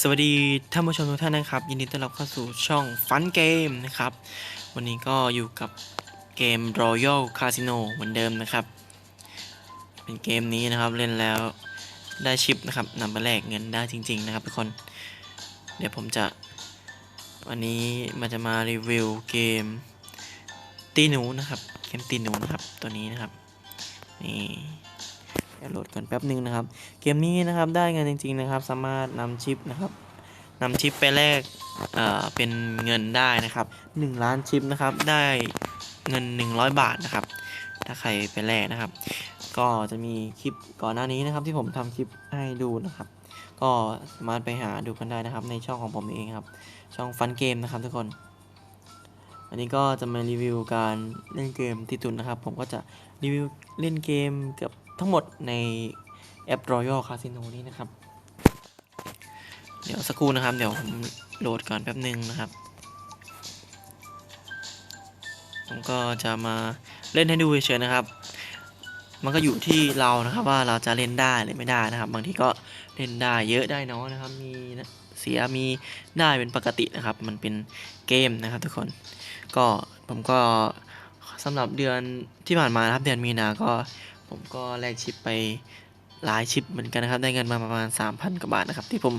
สวัสดีท่านผู้ชมทุกท่านนะครับ ยินดีต้อนรับเข้าสู่ช่องฟันเกมนะครับ วันนี้ก็อยู่กับเกม Royal Casino เหมือนเดิมนะครับ เป็นเกมนี้นะครับเล่นแล้วได้ชิปนะครับนำไปแลกเงินได้จริง ๆ นะครับทุกคน เดี๋ยวผมจะ วันนี้มันจะมารีวิวเกมตีหนูนะครับ เกมตีหนูนะครับตัวนี้นะครับนี่ เดี๋ยวโหลดก่อนแป๊บนึงนะครับ เกมนี้นะครับได้เงินจริง ๆนะครับ สามารถนำชิปนะครับนำชิปไปแลกเอ่อเป็นเงินได้นะครับ1ล้านชิปนะครับได้เงิน 100 บาทนะครับ ถ้าใครไปแลกนะครับ ก็จะมีคลิปก่อนหน้านี้นะครับ ที่ผมทำคลิปให้ดูนะครับ ก็สามารถไปหาดูกันได้นะครับ ในช่องของผมเองครับ ช่องฟันเกมนะครับทุกคน อันนี้ก็จะมารีวิวการเล่นเกมที่ตุนนะครับ ผมก็จะรีวิวเล่นเกมกับ ทั้งหมดในแอป Royal Casino นี้นะครับ เดี๋ยวสักครู่นะครับ เดี๋ยวผมโหลดก่อนแป๊บหนึ่งนะครับ ผมก็จะมาเล่นให้ดูเฉยๆนะครับ มันก็อยู่ที่เรานะครับว่าเราจะเล่นได้หรือไม่ได้นะครับ บางทีก็เล่นได้เยอะได้น้อยนะครับ มีเสียมีได้เป็นปกตินะครับ มันเป็นเกมนะครับ ทุกคน ก็ผมก็สำหรับเดือนที่ผ่านมานะครับ เดือนมีนาก็ ผมก็แลกชิปไปหลายชิปเหมือนกันนะครับ ได้เงินมาประมาณ 3,000 กว่าบาทนะครับ ที่ผม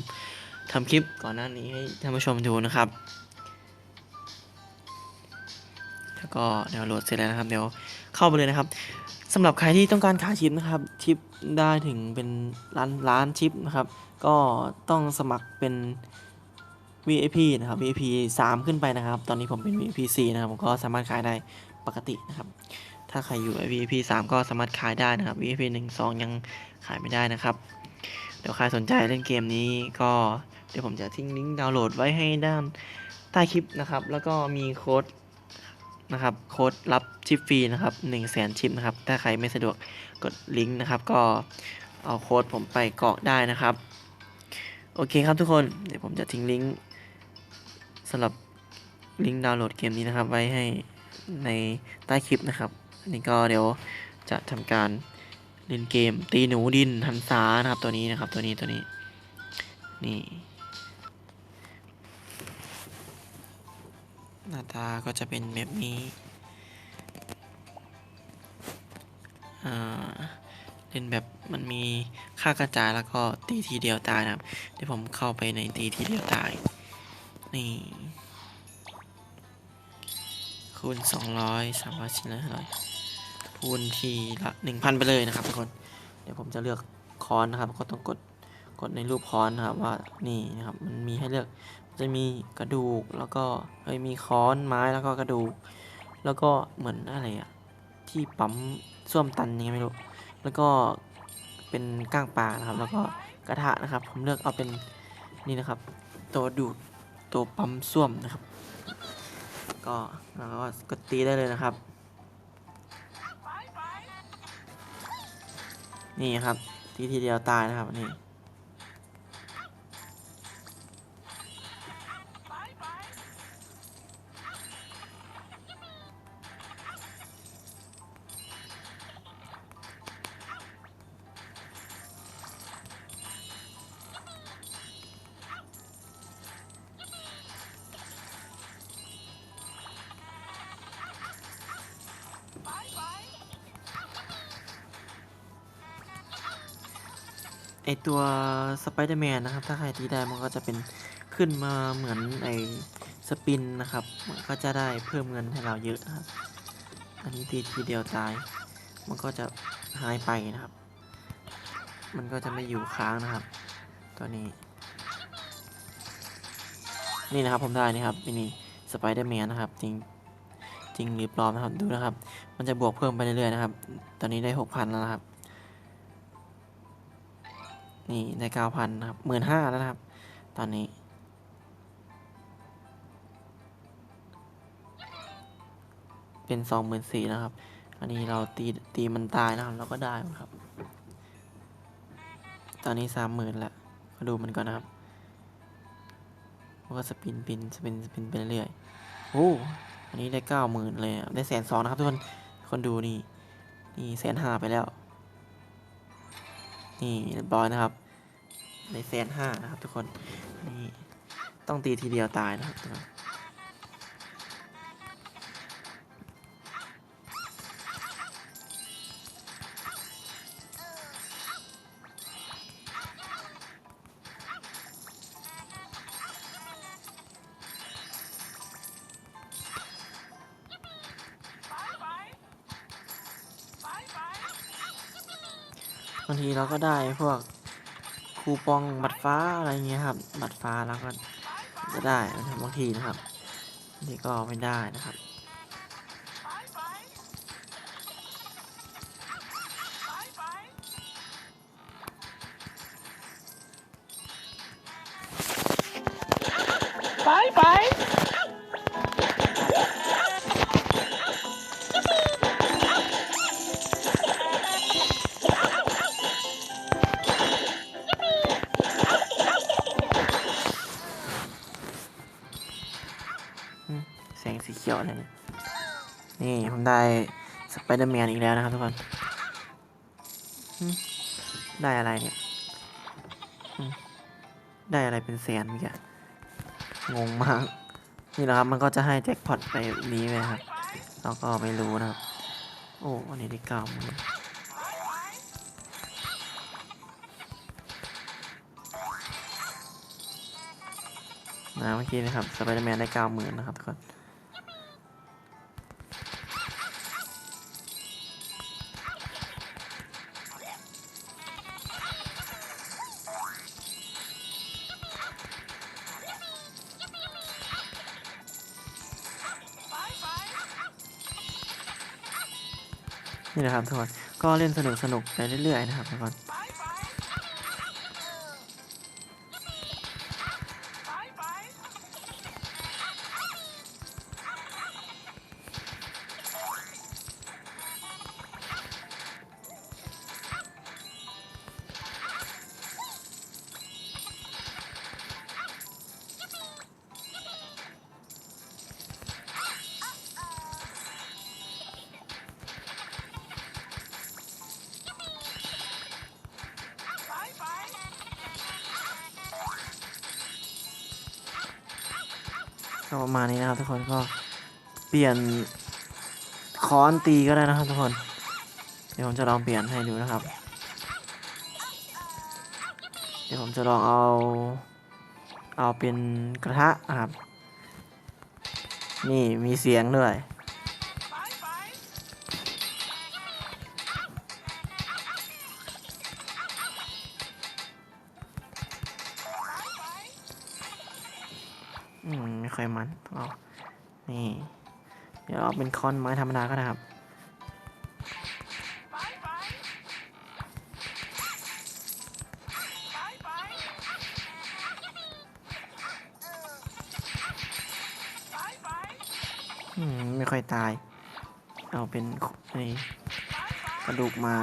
ทำคลิปก่อนหน้านี้ให้ท่านผู้ชมดูนะครับ แล้วก็เดี๋ยวโหลดเสร็จแล้วนะครับ เดี๋ยวเข้าไปเลยนะครับสำหรับใครที่ต้องการขายชิปนะครับ ชิปได้ถึงเป็นล้านล้านชิปนะครับ ก็ต้องสมัครเป็น VIP นะครับ VIP 3 ขึ้นไปนะครับ ตอนนี้ผมเป็น VIP 4นะครับ ผมก็สามารถขายได้ปกตินะครับ ถ้าใครอยู่ VIP 3 ก็สามารถขายได้นะครับ VIP 1 2 ยังขายไม่ได้นะครับ เดี๋ยวใครสนใจเล่นเกมนี้ก็เดี๋ยวผมจะทิ้งลิงก์ดาวน์โหลดไว้ให้ด้านใต้คลิปนะครับ แล้วก็มีโค้ดนะครับ โค้ดรับชิปฟรีนะครับ1 0 0 0 0แสนชิปนะครับ ถ้าใครไม่สะดวกกดลิงก์นะครับ ก็เอาโค้ดผมไปกรอกได้นะครับ โอเคครับทุกคน เดี๋ยวผมจะทิ้งลิงก์สำหรับลิงก์ดาวน์โหลดเกมนี้นะครับ ไว้ให้ในใต้คลิปนะครับ นนี้ก็เดี๋ยวจะทำการเล่นเกม ตีหนูดินหันษานะครับตัวนี้นะครับตัวนี้ตัวนี้ นี่หน้าตาก็จะเป็นแบบนี้อ่าเล่นแบบมันมีค่ากระจายแล้วก็ตีทีเดียวตายนะครับเดี๋ยวผมเข้าไปในตีทีเดียวตาย นี่คูณ200 300ชิ้นละร้อย คูณทีละ1,000ไปเลยนะครับทุกคน เดี๋ยวผมจะเลือกคอนนะครับ ก็ต้องกดกดในรูปคอนนะครับว่านี่นะครับมันมีให้เลือกจะมีกระดูกแล้วก็เอ้ยมีค้อนไม้แล้วก็กระดูก แล้วก็เหมือนอะไรอะที่ปั๊มส้วมตันยังไงไม่รู้แล้วก็เป็นก้างปลานะครับ แล้วก็กระทะนะครับ ผมเลือกเอาเป็นนี่นะครับ ตัวดูดตัวปั๊มส้วมนะครับ ก็แล้วก็กดตีได้เลยนะครับ นี่ครับ ทีทีเดียวตายนะครับนี่ ไอตัวสไปเดอร์แมนนะครับ ถ้าใครตีได้มันก็จะเป็นขึ้นมาเหมือนไอสปินนะครับ มันก็จะได้เพิ่มเงินให้เราเยอะนะครับ อันนี้ตีทีเดียวตาย มันก็จะหายไปนะครับ มันก็จะไม่อยู่ค้างนะครับ ตัวนี้ นี่นะครับผมได้นี่ครับนี่สไปเดอร์แมนนะครับ จริงจริงหรือปลอมนะครับดูนะครับ มันจะบวกเพิ่มไปเรื่อยๆนะครับ ตอนนี้ได้หกพันแล้วนะครับ นี่ได้เก้าพันนะครับหมื่นห้าแล้วนะครับ ตอนนี้ เป็นสองหมื่นสี่นะครับ อันนี้เราตีตีมันตายนะครับ เราก็ได้ครับ ตอนนี้สามหมื่นแล้วมาดูมันก่อนนะครับมันก็สปินปินสปินสปินไปเรื่อยๆโอ้อันนี้ได้เก้าหมื่นเลยได้แสนสองนะครับทุกคนคนดูนี่ นี่แสนห้าไปแล้ว นี่เรียบร้อยนะครับ ในแซนห้านะครับทุกคนนี่ต้องตีทีเดียวตายนะครับ บางทีเราก็ได้พวกคูปองบัตรฟ้าอะไรเงี้ยครับบัตรฟ้าแล้วก็จะได้บางทีนะครับบางทีก็ไม่ได้นะครับ สีเขียวเลยนี่ยนี่ผมได้สไปเดอร์แมนอีกแล้วนะครับทุกคน ได้อะไรเนี่ย ได้อะไรเป็นแสนเมื่อกี้งงมาก นี่แหละครับมันก็จะให้แจ็คพอตไปนี้ไหมครับ เราก็ไม่รู้นะครับ โอ้อันนี้ได้เก้ามื่นนะเมื่อกี้นะครับสไปเดอร์แมนได้เก้าหมื่นนะครับทุกคน นี่นะครับทุกคนก็เล่นสนุกสนุกไปเรื่อยๆนะครับทุกคน ประมาณนี้นะครับทุกคนก็เปลี่ยนค้อนตีก็ได้นะครับทุกคน เดี๋ยวผมจะลองเปลี่ยนให้ดูนะครับ เดี๋ยวผมจะลองเอาเอาเป็นกระทะนะครับ นี่มีเสียงด้วย อืมไม่ค่อยมันเอานี่ เดี๋ยวเอาเป็นคอนไม้ธรรมดาก็ได้ครับไม่ค่อยตาย เอาเป็นไอ้กระดูกหมา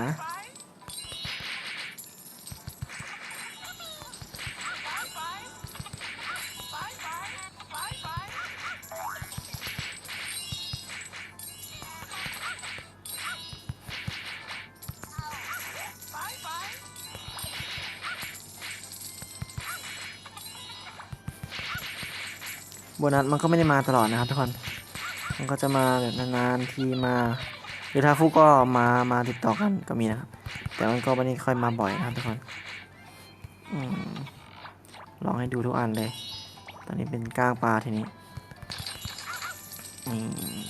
บนัสมันก็ไม่ได้มาตลอดนะครับทุกคน มันก็จะมาแบบนานๆทีมา หรือถ้าฟุกก็มามาติดต่อกันก็มีนะครับ แต่มันก็ไม่ได้ค่อยมาบ่อยนะครับทุกคนอลองให้ดูทุกอันเลย ตอนนี้เป็นก้างปลาทีนี้อืม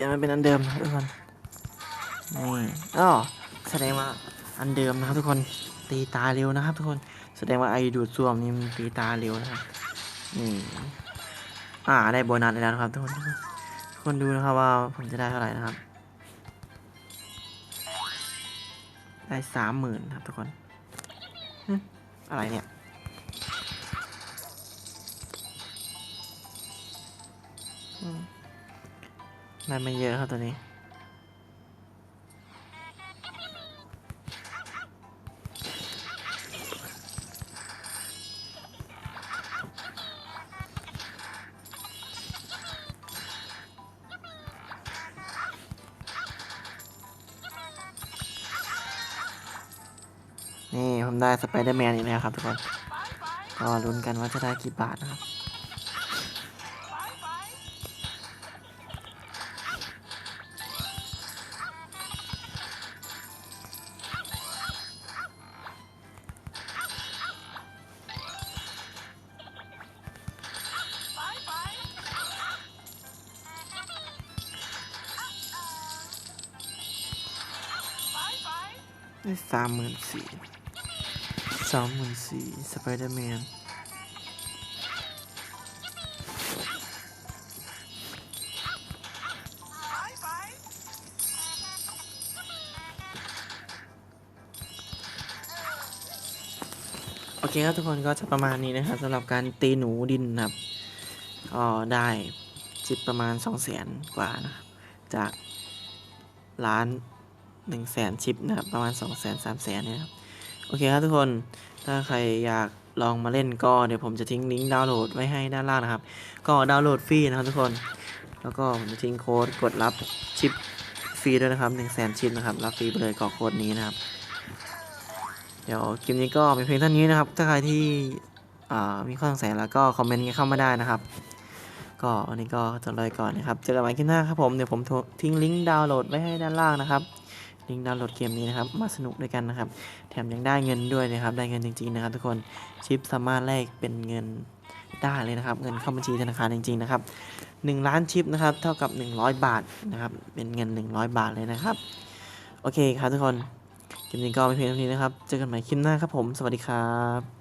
ยนมาเป็นอันเดิมนะทุกคนนี่อ๋อแสดงว่าอันเดิมนะครับทุกคนตีตาเร็วนะครับ ทุกคนแสดงว่าไอดูดซ่วมนี่มันตีตาเร็วนะครับนี่อ่าได้โบนัสแล้วนะครับทุกคนทุกคนดูนะครับว่าผมจะได้เท่าไหร่นะครับ ได้สามหมื่นครับทุกคนอะไรเนี่ยอืม ได้ไม่เยอะครับตัวนี้ นี่ผมได้สไปเดอร์แมนอีกแล้วครับทุกคน ก็ลุ้นกันว่าจะได้กี่บาทนะครับ ได้สามหมื่นสี่สามหมื่นสี่สไปเดอร์แมนโอเคครับทุกคนก็จะประมาณนี้นะครับสำหรับการตีหนูดินนะครับก็ได้จิบประมาณ2 0 0แสนกว่านะครับจากล้าน 1 0 0 0 0แสนชิปนะครับ ประมาณ2 0 0 0 0 0 3 0 0 0 0เนี่ยครับ โอเคครับทุกคน ถ้าใครอยากลองมาเล่นก็เดี๋ยวผมจะทิ้งลิงก์ดาวน์โหลดไว้ให้ด้านล่างนะครับ ก็ดาวน์โหลดฟรีนะครับทุกคน แล้วก็ผมจะทิ้งโค้ดกดรับชิปฟรีด้วยนะครับ1 0 0 0 0แสนชิปนะครับ รับฟรีไปเลยกรอกโค้ดนี้นะครับ เดี๋ยวคลิปนี้ก็มีเพียงเท่านี้นะครับ ถ้าใครที่มีข้อสงสัยแล้วก็คอมเมนต์กันเข้ามาได้นะครับ ก็วันนี้ก็จบเลยก่อนนะครับ เจอกันใหม่คลิปหน้าครับผม เดี๋ยวผมทิ้งลิงก์ดาวน์โหลดไว้ให้ด้านล่างนะครับ ลิงก์ดาวน์โหลดเกมนี้นะครับ มาสนุกด้วยกันนะครับ แถมยังได้เงินด้วยนะครับ ได้เงินจริงๆนะครับ ทุกคน ชิปสามารถแลกเป็นเงินได้เลยนะครับ เงินเข้าบัญชีธนาคารจริงๆนะครับ1ล้านชิปนะครับ เท่ากับ 100 บาทนะครับ เป็นเงิน 100 บาทเลยนะครับ โอเคครับทุกคน คลิปนี้ก็ไม่เพียงเท่านี้นะครับ เจอกันใหม่คลิปหน้าครับผม สวัสดีครับ